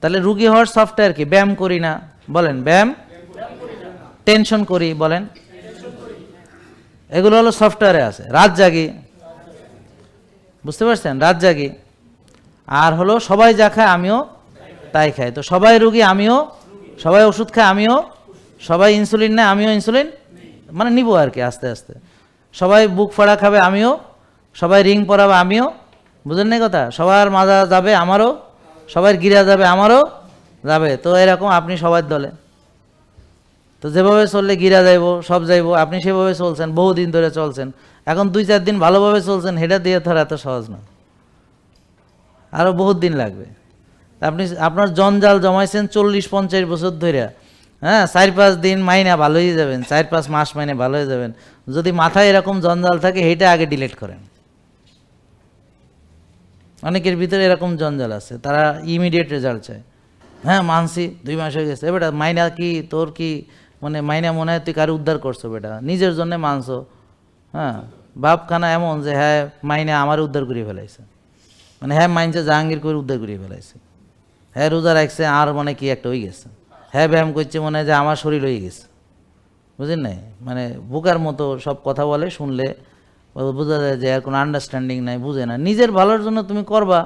তাহলে রুগী হওয়ার সফটওয়্যার কি? ব্যায়াম করি না। বলেন, ব্যায়াম? টেনশন করি, বলেন। এগুলো হলো সফটওয়্যারে আছে। রাত জাগি। বুঝতে পারছেন? রাত জাগি। আর হলো সবাই যা খায় আমিও তাই খাই। তো সবাই রুগী, আমিও সবাই ওষুধ খায়, আমিও সবাই ইনসুলিন নেয়, আমিও ইনসুলিন মানে নিব আর কি আস্তে আস্তে। সবাই বুক ফাড়া খাবে, আমিও। সবাই রিং পরাবে, আমিও। বুঝলেন না কথা? সবার মাজা যাবে, আমারও। সবার গিরা যাবে, আমারও যাবে। তো এরকম আপনি সবার দলে। তো যেভাবে চললে গিরা যাইব, সব যাইব, আপনি সেভাবে চলছেন, বহুদিন ধরে চলছেন। এখন দুই চার দিন ভালোভাবে চলছেন, হেটা দিয়ে ধরা এত সহজ না আরও বহুত দিন লাগবে। আপনি আপনার জঞ্জাল জমাইছেন চল্লিশ পঞ্চাশ বছর ধরে হ্যাঁ চার পাঁচ দিন মাইনা ভালোই যাবেন, চার পাঁচ মাস মাইনে ভালো হয়ে যাবেন। যদি মাথায় এরকম জঞ্জাল থাকে সেইটা আগে ডিলিট করেন। অনেকের ভিতরে এরকম জঞ্জাল আছে, তারা ইমিডিয়েট রেজাল্ট চায়। হ্যাঁ মানসি দুই মাস হয়ে গেছে। বেটা, মাইনা কি, তোর কি? মানে মাইনা মনে হয় তুই কারও উদ্ধার করছ বেটা। নিজের জন্য মানছো। হ্যাঁ বাপখানা এমন যে হ্যাঁ মাইনা আমার উদ্ধার করে ফেলাইছে। মানে হ্যাঁ মাইনছে জাহাঙ্গীর করে উদ্ধার করে ফেলাইছে। হ্যাঁ রোজা রাখছে, আর মানে কি একটা হয়ে গেছে। হ্যাঁ ব্যায়াম করছে, মনে হয় যে আমার শরীর হয়ে গেছে। বুঝলেন নাই? মানে বোকার মতো সব কথা বলে, শুনলে বোঝা যায় যে আর কোনো আন্ডারস্ট্যান্ডিং নাই, বুঝে না। নিজের ভালোর জন্য তুমি করবা।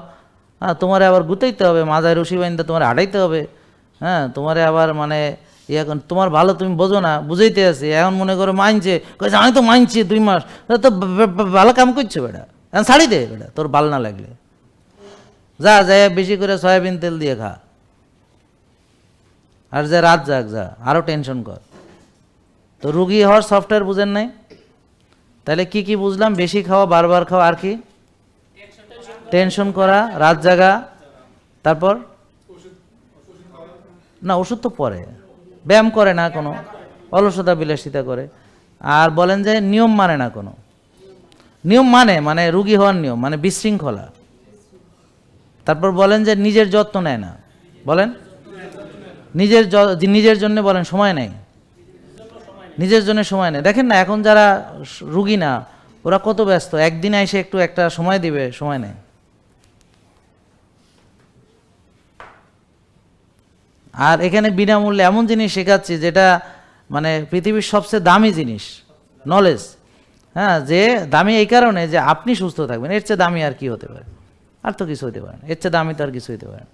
হ্যাঁ তোমারে আবার গুতাইতে হবে, মাজায় রশি বাঁধতে তোমার হাঁটাইতে হবে। হ্যাঁ তোমারে আবার মানে এখন তোমার ভালো তুমি বোঝো না, বুঝাইতে আছে। এখন মনে করো মানছে কয়েছে আমি তো মানছি দুই মাস। তো ভালো কাম করছ বেটা। এখন শাড়ি দে বেটা, তোর ভালো না লাগলে। যা যাই বেশি করে সয়াবিন তেল দিয়ে খা। আর যা, রাত যাক, যা আরও টেনশন কর। তো রুগী হওয়ার সফটওয়্যার বুঝেন নাই? তাহলে কি কি বুঝলাম? বেশি খাওয়া, বারবার খাওয়া, আর কি? টেনশন করা, রাত জাগা, তারপর? না, ওষুধ তো পরে। ব্যায়াম করে না কোনো। অলসতা, বিলাসিতা করে। আর বলেন যে নিয়ম মানে না কোনো। নিয়ম মানে মানে রুগী হওয়ার নিয়ম মানে বিশৃঙ্খলা। তারপর বলেন যে নিজের যত্ন নেয় না। বলেন? নিজের নিজের জন্য বলেন, সময় নেই। নিজের জন্য সময় নেই দেখেন না, এখন যারা রুগী না, ওরা কত ব্যস্ত। একদিন এসে একটু একটা সময় দিবে, সময় নেই আর এখানে বিনামূল্যে এমন জিনিস শেখাচ্ছি যেটা মানে পৃথিবীর সবচেয়ে দামি জিনিস নলেজ হ্যাঁ যে দামি এই কারণে যে আপনি সুস্থ থাকবেন, এর চেয়ে দামি আর কি হতে পারে? আর তো কিছু হতে পারে এর চেয়ে দামি তো আর কিছু হতে পারে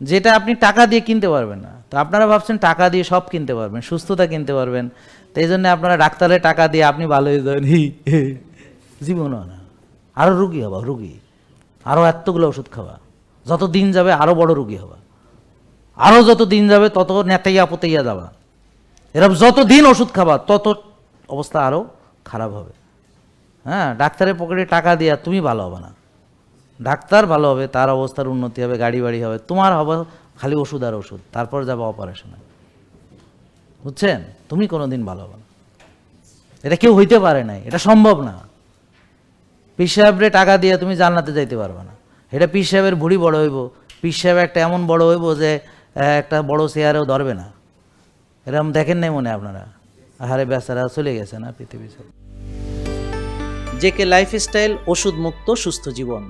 যেটা আপনি টাকা দিয়ে কিনতে পারবেন না। তো আপনারা ভাবছেন টাকা দিয়ে সব কিনতে পারবেন, সুস্থতা কিনতে পারবেন। তো এই জন্য আপনারা ডাক্তারের টাকা দিয়ে আপনি ভালো হয়ে যাবেন। হি। না। আরও রুগী হবা, রুগী। আরও এতগুলো ওষুধ খাওয়া যত দিন যাবে আরও বড় রুগী হবা। আরও যত দিন যাবে তত নেতাইয়া পতাইয়া যাবা। এরকম যত দিন ওষুধ খাবা, তত অবস্থা আরও খারাপ হবে। হ্যাঁ ডাক্তারের পকেটে টাকা দিয়া তুমি ভালো হবে না। ডাক্তার ভালো হবে, তার অবস্থার উন্নতি হবে, গাড়ি বাড়ি হবে, তোমার হবে খালি ওষুধ আর ওষুধ, তারপর যাবে অপারেশনে বুঝছেন? তুমি কোনোদিন ভালো হবে না। এটা কেউ হইতে পারে নাই, এটা সম্ভব না। পিস সাহেবরে টাকা দিয়ে তুমি জান্নাতে যাইতে পারবে না। এটা পিস সাহেবের ভুড়ি বড় হইব পিস সাহেব একটা এমন বড় হইব যে একটা বড় চেয়ারেও ধরবে না। এরকম দেখেন নাই মনে আপনারা? আহারে বেচারা চলে গেছে না পৃথিবী। জেকে লাইফস্টাইল ওষুধ মুক্ত সুস্থ জীবন।